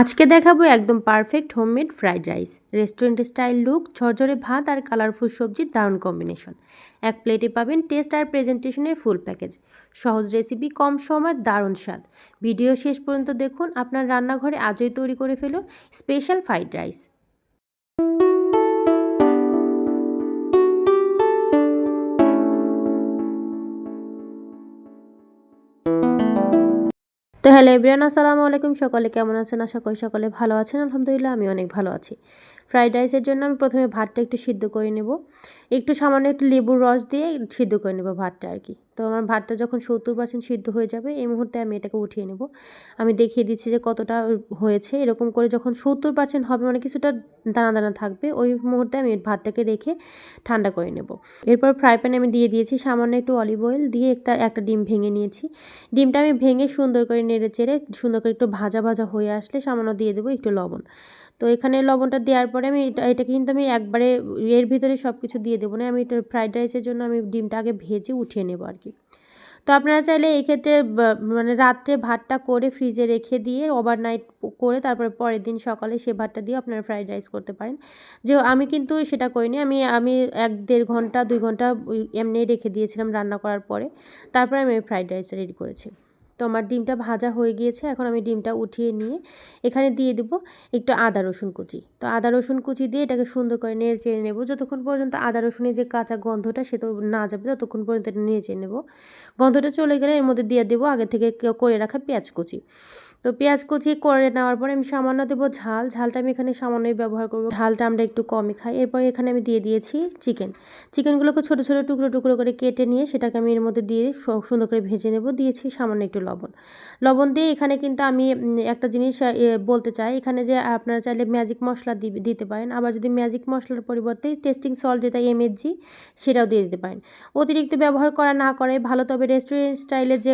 আজকে দেখাবো একদম perfect homemade fried rice restaurant style look ঝরঝরে ভাত আর কালারফুল সবজির দারুণ কম্বিনেশন এক প্লেটে পাবেন টেস্ট আর প্রেজেন্টেশনের ফুল প্যাকেজ সহজ রেসিপি কম সময়, দারুণ স্বাদ। ভিডিও শেষ পর্যন্ত দেখুন, আপনার রান্নাঘরে আজই তৈরি করে ফেলুন স্পেশাল ফ্রাইড রাইস তো হ্যালো ইব্রিয়ান আসসালামু আলাইকুম। সকলে কেমন আছেন? আশা করি সকলে ভালো আছেন। আলহামদুলিল্লাহ আমি অনেক ভালো আছি। ফ্রাইড রাইসের জন্য আমি প্রথমে ভাতটা একটু সিদ্ধ করে নেব। একটু সামান্য একটু লেবুর রস দিয়ে সিদ্ধ করে নেব ভাতটা আর কি। তো আমার ভাতটা যখন সত্তর পার্সেন্ট সিদ্ধ হয়ে যাবে, এই মুহূর্তে আমি এটাকে উঠিয়ে নেব। আমি দেখিয়ে দিচ্ছি যে কতটা হয়েছে। এরকম করে যখন সত্তর পার্সেন্ট হবে মানে কিছুটা দানা দানা থাকবে, ওই মুহূর্তে আমি ভাতটাকে রেখে ঠান্ডা করে নেব। এরপর ফ্রাই প্যানে আমি দিয়ে দিয়েছি, সামান্য একটু অলিভ অয়েল দিয়ে একটা একটা ডিম ভেঙে নিয়েছি। ডিমটা আমি ভেঙে সুন্দর করে নেড়ে চেড়ে, সুন্দর করে একটু ভাজা ভাজা হয়ে আসলে সামান্য দিয়ে দেবো একটু লবণ। তো এখানে লবণটা দেওয়ার পরে আমি এটা, এটাকে কিন্তু আমি একবারে, এর ভিতরে সব কিছু দিয়ে দেবো না। আমি এটা ফ্রাইড রাইসের জন্য আমি ডিমটা আগে ভেজে উঠিয়ে নেব আর কি। তো আপনারা চাইলে এক্ষেত্রে ক্ষেত্রে মানে রাত্রে ভাতটা করে ফ্রিজে রেখে দিয়ে ওভারনাইট করে তারপরে পরের দিন সকালে সে ভাতটা দিয়ে আপনারা ফ্রাইড রাইস করতে পারেন। যে আমি কিন্তু সেটা করিনি, আমি আমি এক দেড় ঘণ্টা, দুই ঘণ্টা এমনি রেখে দিয়েছিলাম রান্না করার পরে। তারপরে আমি ফ্রাইড রাইসটা রেডি করেছি। তো আমার ডিমটা ভাজা হয়ে গিয়েছে, এখন আমি ডিমটা উঠিয়ে নিয়ে এখানে দিয়ে দেব একটু আদা রসুন কুচি। তো আদা রসুন কুচি দিয়ে এটাকে সুন্দর করে নেড়ে চেড়ে নেব। যতক্ষণ পর্যন্ত আদা রসুনের যে কাঁচা গন্ধটা সে তো না যাবে, ততক্ষণ পর্যন্ত এটা নেড়ে চেড়ে নেব। গন্ধটা চলে গেলে এর মধ্যে দিয়ে দেবো আগে থেকে করে রাখা পেঁয়াজ কুচি। তো পেঁয়াজ কুচি করে নেওয়ার পরে আমি সামান্য দেবো ঝাল। ঝালটা আমি এখানে সামান্যই ব্যবহার করব। ঝালটা আমরা একটু কমই খাই। এরপরে এখানে আমি দিয়ে দিয়েছি চিকেন। চিকেনগুলোকে ছোটো ছোটো টুকরো টুকরো করে কেটে নিয়ে সেটাকে আমি এর মধ্যে দিয়ে সুন্দর করে ভেজে নেব। দিয়েছি সামান্য একটু লবণ। লবণ দিয়ে এখানে কিন্তু আমি একটা জিনিস বলতে চাই। এখানে যে আপনারা চাইলে ম্যাজিক মশলা দিতে পারেন। আবার যদি ম্যাজিক মশলার পরিবর্তে টেস্টিং সল্ট যেটা এমএসজি সেটাও দিয়ে দিতে পারেন। অতিরিক্ত ব্যবহার করা না করে ভালো। তবে রেস্টুরেন্ট স্টাইলের যে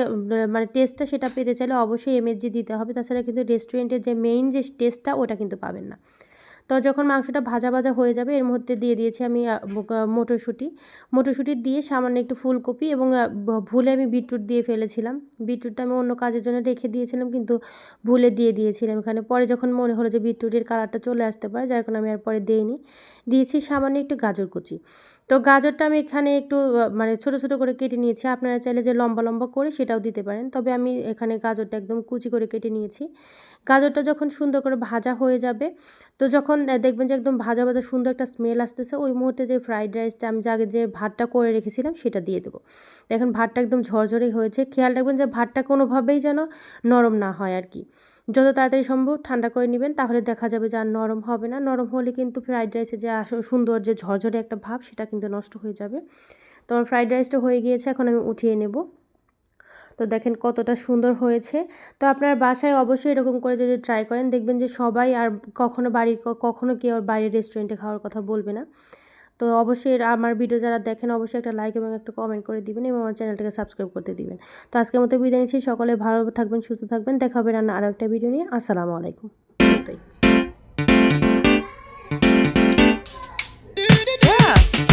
মানে টেস্টটা সেটা পেতে চাইলে অবশ্যই এমএসজি দিতে হবে। তাছাড়া কিন্তু রেস্টুরেন্টের যে মেইন যে টেস্টটা ওটা কিন্তু পাবেন না। তো যখন মাংসটা ভাজা ভাজা হয়ে যাবে, এর মধ্যে দিয়ে দিয়েছি আমি মটরশুঁটি। মটরশুঁটি দিয়ে সামান্য একটু ফুলকপি এবং ভুলে আমি বিটরুট দিয়ে ফেলেছিলাম। বিটরুটটা আমি অন্য কাজের জন্য রেখে দিয়েছিলাম, কিন্তু ভুলে দিয়ে দিয়েছিলাম এখানে। পরে যখন মনে হলো যে বিটরুটের কালারটা চলে আসতে পারে, যার কারণে আমি আর পরে দিইনি, দিয়েছি সামান্য একটু গাজর কুচি। তো গাজরটা আমি এখানে একটু মানে ছোট ছোট করে কেটে নিয়েছি। আপনারা চাইলে যে লম্বা লম্বা করে সেটাও দিতে পারেন, তবে আমি এখানে গাজরটা একদম কুচি করে কেটে নিয়েছি। গাজরটা যখন সুন্দর করে ভাজা হয়ে যাবে, তো যখন দেখবেন যে একদম ভাজা ভাজা সুন্দর একটা স্মেল আসতেছে। ওই মুহূর্তে যে ফ্রাইড রাইসটা আমি আগে যে ভাতটা করে রেখেছিলাম সেটা দিয়ে দেবো। দেখেন ভাতটা একদম ঝরঝরে হয়েছে। খেয়াল রাখবেন যে ভাতটা কোনোভাবেই যেন নরম না হয় আর কি। যত তাড়াতাড়ি সম্ভব ঠান্ডা করে নেবেন, তাহলে দেখা যাবে যে আর নরম হবে না। নরম হলে কিন্তু ফ্রাইড রাইসে যে আস সুন্দর যে ঝরঝরে একটা ভাব, সেটা কিন্তু নষ্ট হয়ে যাবে। তো আমার ফ্রাইড রাইসটা হয়ে গিয়েছে, এখন আমি উঠিয়ে নেব। তো দেখেন কতটা সুন্দর হয়েছে। তো আপনার বাসায় অবশ্যই এরকম করে যদি ট্রাই করেন, দেখবেন যে সবাই আর কখনো বাড়ির কখনো কেউ বাইরের রেস্টুরেন্টে খাওয়ার কথা বলবে না। তো অবশ্যই আমার ভিডিও যারা দেখেন, অবশ্যই একটা লাইক এবং একটা কমেন্ট করে দিবেন এবং আমার চ্যানেলটাকে সাবস্ক্রাইব করতে দিবেন। তো আজকের মতো বিদায় নিচ্ছি, সকলে ভালো থাকবেন, সুস্থ থাকবেন, দেখা হবে রান্না আরও একটা ভিডিও নিয়ে। আসসালামু আলাইকুম। Yeah.